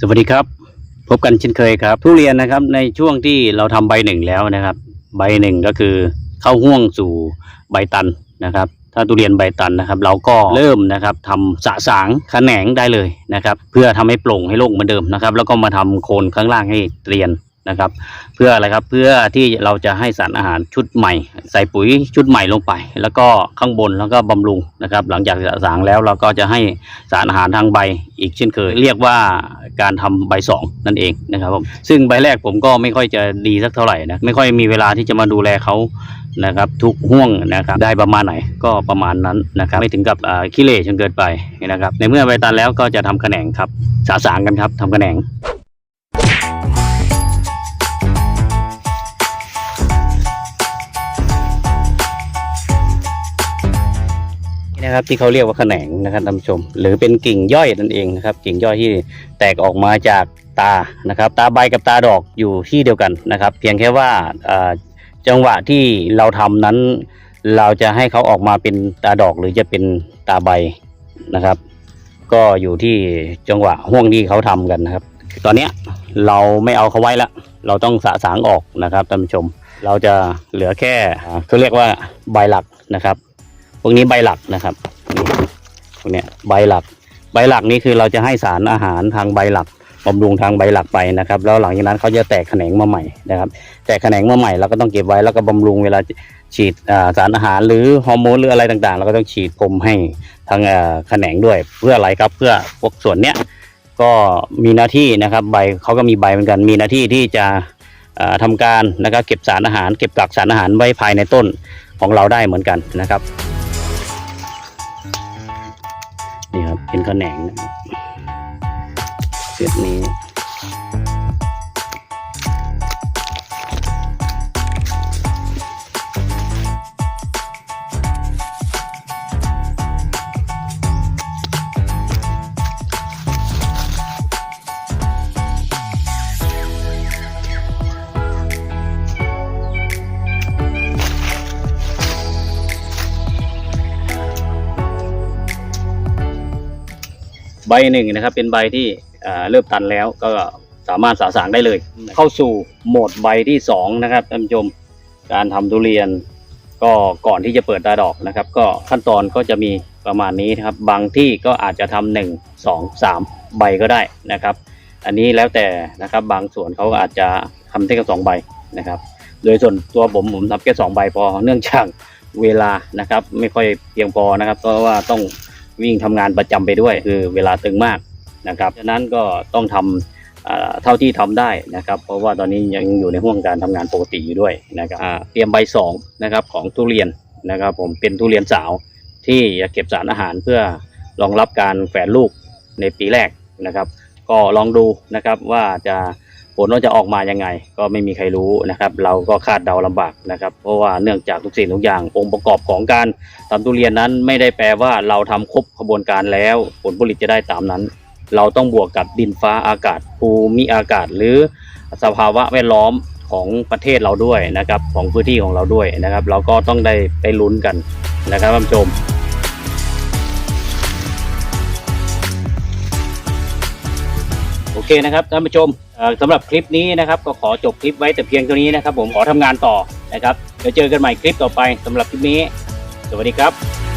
สวัสดีครับ พบกันเช่นเคยครับ ทุเรียนนะครับในช่วงที่เราทำใบหนึ่งแล้วนะครับ ใบหนึ่งก็คือเข้าห่วงสู่ใบตันนะครับ ถ้าทุเรียนใบตันนะครับ เราก็เริ่มนะครับทำสะสางแขนงได้เลยนะครับ เพื่อทำให้โปร่งให้โล่งเหมือนเดิมนะครับ แล้วก็มาทำโคนข้างล่างให้เรียน นะครับ เพื่ออะไรครับเพื่อที่เราจะให้สารอาหารชุดใหม่ ใส่ปุ๋ยชุดใหม่ลงไป แล้วก็ข้างบนแล้วก็บำรุงนะครับ หลังจากสะสางแล้วเราก็จะให้สารอาหารทางใบอีกเช่นเคย เรียกว่าการทำใบสองนั่นเองนะครับผมซึ่งใบแรกผมก็ไม่ค่อยจะดีสักเท่าไหร่นะไม่ค่อยมีเวลาที่จะมาดูแลเขานะครับทุกห่วงนะครับได้ประมาณไหนก็ประมาณนั้นนะครับไม่ถึงกับขี้เหร่จนเกินไปนะครับในเมื่อใบตันแล้วก็จะทำแขนงครับสะสางกันครับทำแขนง นี่นะครับ ที่เขาเรียกว่าแขนงนะครับท่านผู้ชม หรือเป็นกิ่งย่อยนั่นเองนะครับ กิ่งย่อยที่แตกออกมาจากตานะครับ ตาใบกับตาดอกอยู่ที่เดียวกันนะครับ เพียงแค่ว่าจังหวะที่เราทำนั้น เราจะให้เขาออกมาเป็นตาดอกหรือจะเป็นตาใบนะครับ ก็อยู่ที่จังหวะห่วงที่เขาทำกันนะครับ ตอนนี้เราไม่เอาเขาไว้ละเราต้องสะสางออกนะครับท่านผู้ชม เราจะเหลือแค่เขาเรียกว่าใบหลักนะครับ พวกนี้ใบหลักนะครับพวกเนี้ยใบหลัก ใบหลักนี่คือเราจะให้สารอาหารทางใบหลักบำรุงทางใบหลักไปนะครับ แล้วหลังจากนั้นเขาจะแตกแขนงมาใหม่นะครับ แตกแขนงมาใหม่เราก็ต้องเก็บไว้แล้วก็บำรุงเวลาฉีดสารอาหารหรือฮอร์โมนหรืออะไรต่างๆเราก็ต้องฉีดพรมให้ทางแขนงด้วย เพื่ออะไรครับเพื่อพวกส่วนเนี้ยก็มีหน้าที่นะครับใบเขาก็มีใบเหมือนกัน มีหน้าที่ที่จะอ่าทำการนะครับเก็บสารอาหาร เก็บกักสารอาหารไว้ภายในต้นของเราได้เหมือนกันนะครับ นี่ครับเป็นขแขนงนะครับเซตนี้ ใบหนึ่งนะครับ เป็นใบที่เอ่อเริ่มตันแล้วก็สามารถสะสางได้เลย เข้าสู่โหมดใบที่สองนะครับท่านผู้ชมการทำทุเรียน ก็ก่อนที่จะเปิดตาดอกนะครับ ก็ขั้นตอนก็จะมีประมาณนี้นะครับ บางที่ก็อาจจะทำหนึ่งสองสามใบก็ได้นะครับ อันนี้แล้วแต่นะครับบางส่วนเขาก็อาจจะทำได้แค่สองใบนะครับ โดยส่วนตัวผมผมทำแค่สองใบพอเนื่องจากเวลานะครับ ไม่ค่อยเพียงพอนะครับ เพราะว่าต้อง วิ่งทำงานประจำไปด้วย คือเวลาตึงมากนะครับฉะนั้นก็ต้องทำอ่าเท่าที่ทำได้นะครับ เพราะว่าตอนนี้ยังอยู่ในห่วงการทำงานปกติอยู่ด้วยนะครับเตรียมใบสองนะครับของทุเรียนนะครับ ผมเป็นทุเรียนสาวที่จะเก็บสารอาหารเพื่อรองรับการแฝดลูกในปีแรกนะครับ ก็ลองดูนะครับว่าจะ ผลว่าจะออกมายังไง ก็ไม่มีใครรู้นะครับ เราก็คาดเดาลำบากนะครับ เพราะว่าเนื่องจากทุกสิ่งทุกอย่างองค์ประกอบของการทำทุเรียนนั้นไม่ได้แปลว่าเราทำครบขบวนการแล้ว ผลผลิตจะได้ตามนั้น เราต้องบวกกับดินฟ้าอากาศภูมิอากาศ หรือสภาวะแวดล้อมของประเทศเราด้วยนะครับของพื้นที่ของเราด้วยนะครับ เราก็ต้องได้ไปลุ้นกันนะครับท่านผู้ชม โอเคนะครับท่านผู้ชมสำหรับคลิปนี้นะครับ ก็ขอจบคลิปไว้แต่เพียงเท่านี้นะครับ ผมขอทำงานต่อนะครับเดี๋ยวเจอกันใหม่คลิปต่อไปสำหรับคลิปนี้ สวัสดีครับ